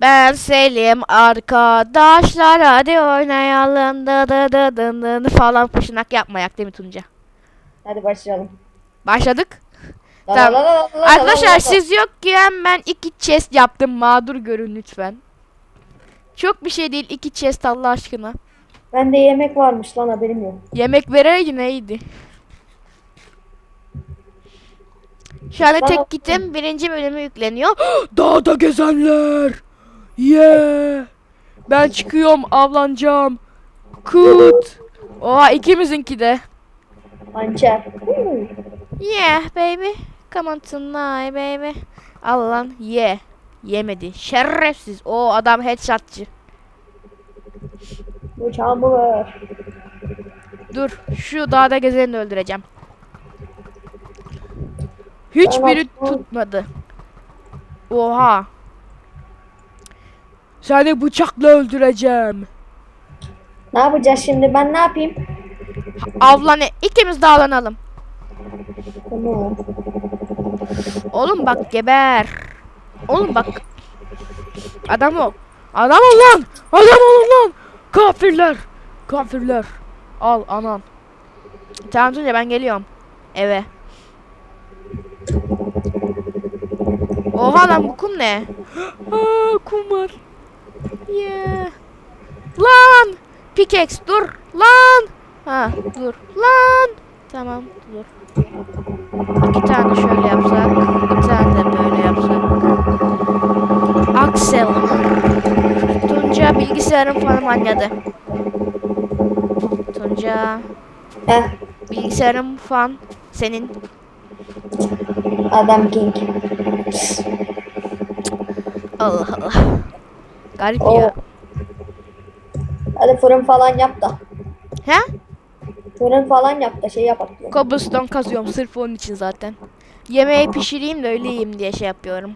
Ben Selim arkadaşlar hadi oynayalım dı dı dı dı dı falan fışınak yapmayak değil mi Tunca? Hadi başlayalım. Başladık. La Tamam. la la la la la la Arkadaşlar la. siz yokken ben iki chest yaptım mağdur görün lütfen. Çok bir şey değil iki chest Allah aşkına. Bende yemek varmış lan haberim yok. Yemek vereydi neydi? Şu anda tek gittim birinci bölümü yükleniyor. Dağda gezenler. Yeah. Ben çıkıyorum avlanacağım. Kut. Oha ikimizinki de. Hançer. Huu. Yeah baby. Come on tonight baby. Al lan ye. Yemedi. Şerefsiz. O adam headshotçı. Ver. Dur şu dağda gezeni de öldüreceğim. Hiçbiri tutmadı. Oha. Seni bıçakla öldüreceğim. Ne yapacağız şimdi? Ben ne yapayım? Avlan ikimiz de avlanalım. Tamam. Oğlum bak geber. Oğlum bak. Adam ol. Adam ol lan. Adam ol lan. Kafirler. Kafirler. Al anan. Tamam Tunca ben geliyorum. Eve. Oha lan bu kum ne? Aa kum var. Yeah. Lan. Pickaxe dur. Lan. Ha dur. Lan. Tamam dur. İki tane şöyle yapsak. Bir tane de böyle yapsak. Axel. Tunca bilgisayarım falan manyadı. Tunca Heh. bilgisayarım fan senin. Adam King. Allah Allah. Garip Oo. ya. Hadi fırın falan yap da. He? Fırın falan yap da şey yapak. diyorum. Cobblestone kazıyorum sırf onun için zaten. Yemeği pişireyim de öyle yiyeyim diye şey yapıyorum.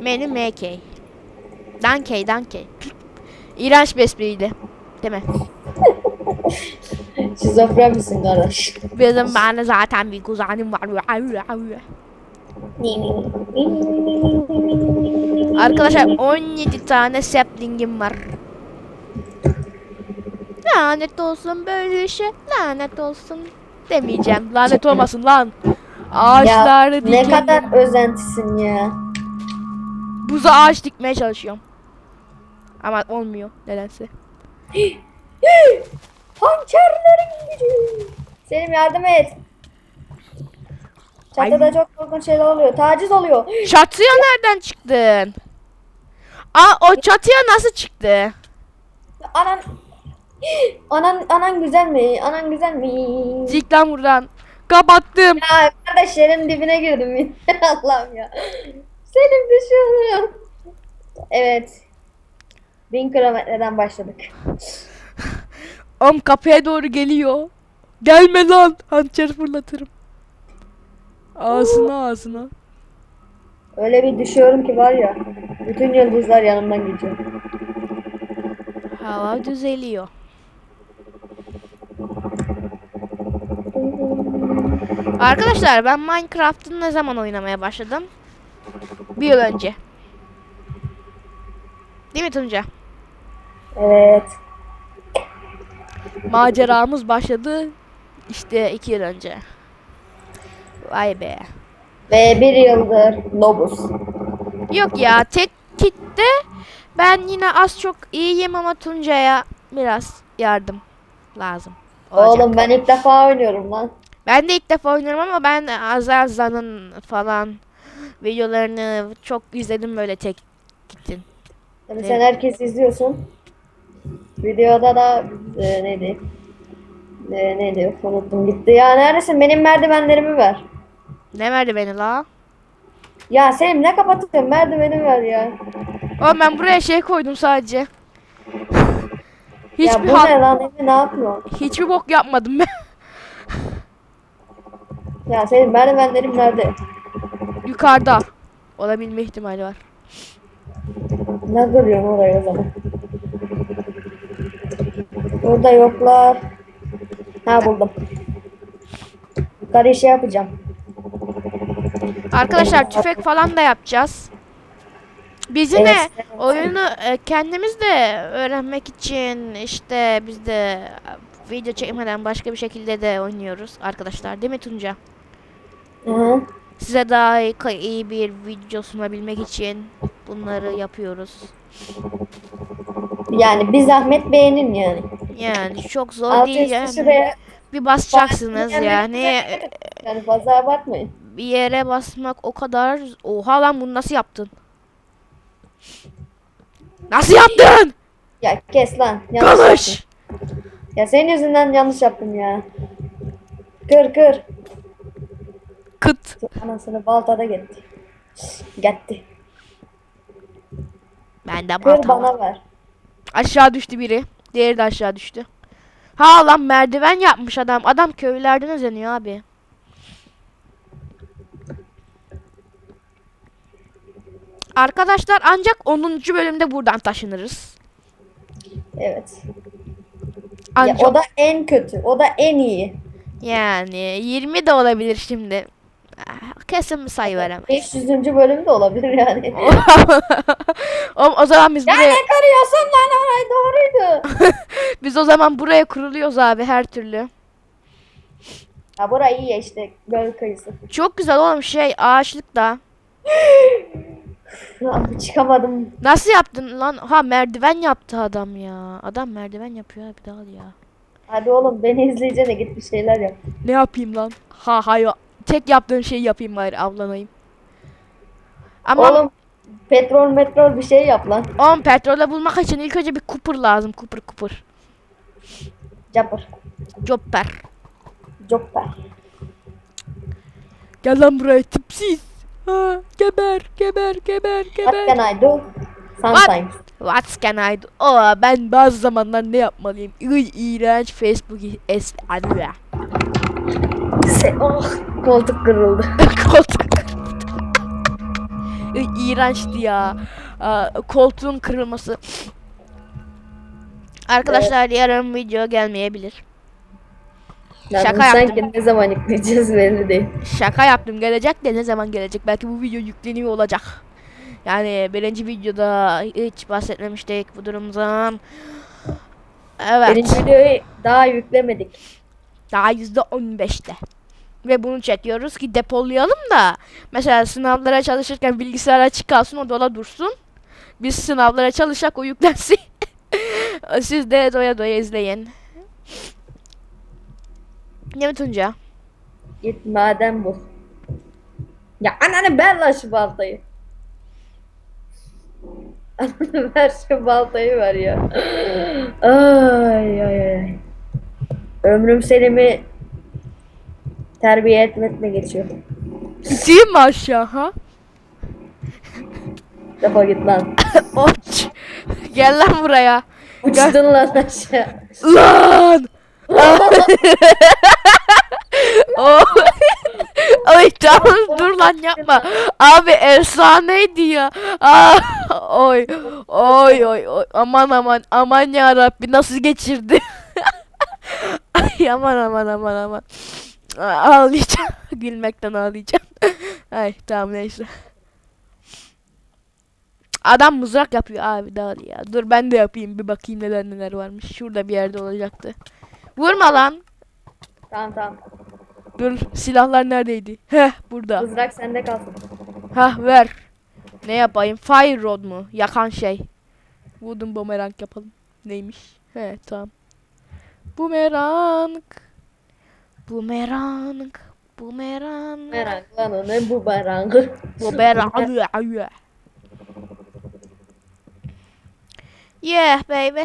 Menü MK. Dankey dankey. İğrenç bir espriydi. Değil mi? Şizofren misin kardeş? Bizim ben zaten bir kuzenim var. Arkadaşlar 17 tane saplingim var. Lanet olsun böyle şey. Lanet olsun. Demeyeceğim. Lanet olmasın lan. Ağaçları ya, ne kadar özentisin ya. Buza ağaç dikmeye çalışıyorum. Ama olmuyor nedense. Hançerlerin gücü. Selim yardım et. Çatıda Ay. çok korkunç şeyler oluyor. Taciz oluyor. Çatıya nereden çıktın? Aa o çatıya nasıl çıktı? Anan Anan anan güzel mi? Anan güzel mi? Zik lan buradan. Kapattım. Ya kardeş yerin dibine girdim. Allah'ım ya. Selim düşüyor. Evet. Bin kilometreden başladık. Am kapıya doğru geliyor. Gelme lan. Hançer fırlatırım. Ağzına ağzına. Öyle bir düşüyorum ki var ya. Bütün yıldızlar yanımdan geçiyor. Hava düzeliyor. Arkadaşlar ben Minecraft'ı ne zaman oynamaya başladım? Bir yıl önce. Değil mi Tunca? Evet. Maceramız başladı işte iki yıl önce. Vay be. Ve bir yıldır Lobus. Yok ya tek kitte ben yine az çok iyiyim ama Tunca'ya biraz yardım lazım. olacak. Oğlum ben ilk defa oynuyorum lan. Ben de ilk defa oynuyorum ama ben Azaza'nın falan videolarını çok izledim böyle tek gittin. Tabii Evet. sen herkes izliyorsun. Videoda da e, neydi? E, neydi? Unuttum gitti. Ya neredesin? Benim merdivenlerimi ver. Ne verdi beni la? Ya Selim ne kapatıyorsun? Merdiveni ver ya. Oğlum ben buraya şey koydum sadece. ya Hiçbir bu hal- ne lan? Emre ne yapıyorsun? hiçbir bok yapmadım ben. Ya senin merdivenlerim nerede? Yukarıda. Olabilme ihtimali var. Ne kırıyorsun oraya o zaman? Burada yoklar. Ha buldum. Sarı şey yapacağım. Arkadaşlar tüfek falan da yapacağız. Biz yine Evet, evet. oyunu e, kendimiz de öğrenmek için işte biz de video çekmeden başka bir şekilde de oynuyoruz arkadaşlar. Değil mi Tunca? Hı hı. Size daha iyi, bir video sunabilmek için bunları yapıyoruz. Yani bir zahmet beğenin yani. Yani çok zor Alt değil yani. Bir basacaksınız Yani- yani. fazla abartmayın. Bir yere basmak o kadar... Oha lan bunu nasıl yaptın? Nasıl yaptın? Ya kes lan. Yanlış yaptım. Ya senin yüzünden yanlış yaptım ya. Kır kır. Kıt. Anasını baltada gitti. Gitti. Ben de Kır balta var. bana ver. Aşağı düştü biri. Diğeri de aşağı düştü. Ha lan merdiven yapmış adam. Adam köylerden özeniyor abi. Arkadaşlar ancak 10. bölümde buradan taşınırız. Evet. Ya Ancak o da en kötü. O da en iyi. yani 20 de olabilir şimdi. Ah, Kesin bir sayı veremem. 500. bölümü de olabilir yani. o, o zaman biz ya buraya ne karıyorsun lan orayı doğruydu. biz o zaman buraya kuruluyoruz abi her türlü. ya burayı iyi ya işte göl kıyısı. Çok güzel oğlum şey ağaçlık da. Lan çıkamadım. Nasıl yaptın lan? Ha merdiven yaptı adam ya. Adam merdiven yapıyor abi dal ya. Hadi oğlum beni izleyeceğine git bir şeyler yap. Ne yapayım lan? Ha hayır. Tek yaptığın şeyi yapayım bari avlanayım. Ama Oğlum petrol metrol bir şey yap lan. oğlum petrolü bulmak için ilk önce bir kupur lazım. Kupur kupur. Capır. Chopper. Copper. Gel lan buraya tipsiz. Ha, geber geber geber What geber. can I do? Sometimes. What can I do? Oh, ben bazı zamanlar ne yapmalıyım? Iy, iğrenç Facebook es Se- oh, koltuk kırıldı. Koltuk. Iy, iğrençti ya. Aa, koltuğun kırılması. Arkadaşlar yarın video gelmeyebilir. Lan Şaka bunu yaptım. sanki ne zaman yükleyeceğiz belli değil. Şaka yaptım gelecek de ne zaman gelecek? Belki bu video yükleniyor olacak. Yani birinci videoda hiç bahsetmemiştik bu durumdan. Evet. Birinci videoyu daha yüklemedik. Daha yüzde on beşte. Ve bunu çekiyoruz ki depolayalım da. Mesela sınavlara çalışırken bilgisayar açık kalsın o dola dursun. Biz sınavlara çalışak o yüklensin. Siz de doya doya izleyin. Ne mi Tunca? Git maden bul. Ya ananı ver lan şu baltayı. Ananı ver şu baltayı ver ya. Ay ay ay. Ömrüm Selim'i terbiye etmekle geçiyor. Gideyim mi aşağı ha? Defa git lan. Oç. Gel lan buraya. Uçtun lan aşağı. Lan! o Ay tamam dur lan yapma. Abi efsaneydi ya. Aa, oy oy oy oy aman aman aman ya Rabbi nasıl geçirdi. Ay aman aman aman aman. Ağlayacağım. Gülmekten ağlayacağım. Ay tamam neyse. Adam mızrak yapıyor abi daha ya. Dur ben de yapayım bir bakayım neler neler varmış. Şurada bir yerde olacaktı. Vurma lan. Tamam tamam. Dur silahlar neredeydi? Heh burada. Mızrak sende kalsın. Hah ver. Ne yapayım? Fire rod mu? Yakan şey. Wooden bumerang yapalım. Neymiş? He tamam. Bumerang. Bumerang. Bumerang. Merak lan o ne bu barangı. Bumerang. Yeah baby.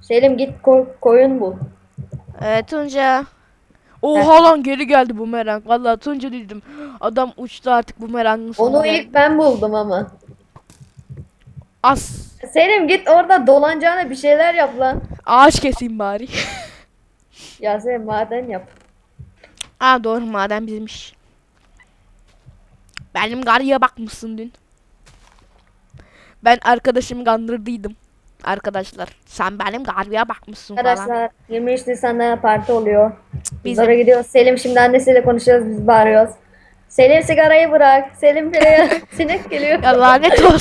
Selim git koy, koyun bul. Evet Tunca. Oha lan geri geldi bumerang. Vallahi Tunca dedim. Adam uçtu artık bumerangın sonuna Onu ilk ben buldum ama. As. Selim git orada dolanacağına bir şeyler yap lan. Ağaç keseyim bari. Ya sen maden yap. Aa doğru maden bizmiş. Benim garıya bakmışsın dün. Ben arkadaşımı kandırdıydım. Arkadaşlar. Sen benim garbiye bakmışsın falan. Arkadaşlar 23 Nisan'da parti oluyor. Biz Bizim- oraya gidiyoruz. Selim şimdi annesiyle konuşuyoruz biz bağırıyoruz. Selim sigarayı bırak. Selim buraya sinek geliyor. Ya lanet olsun.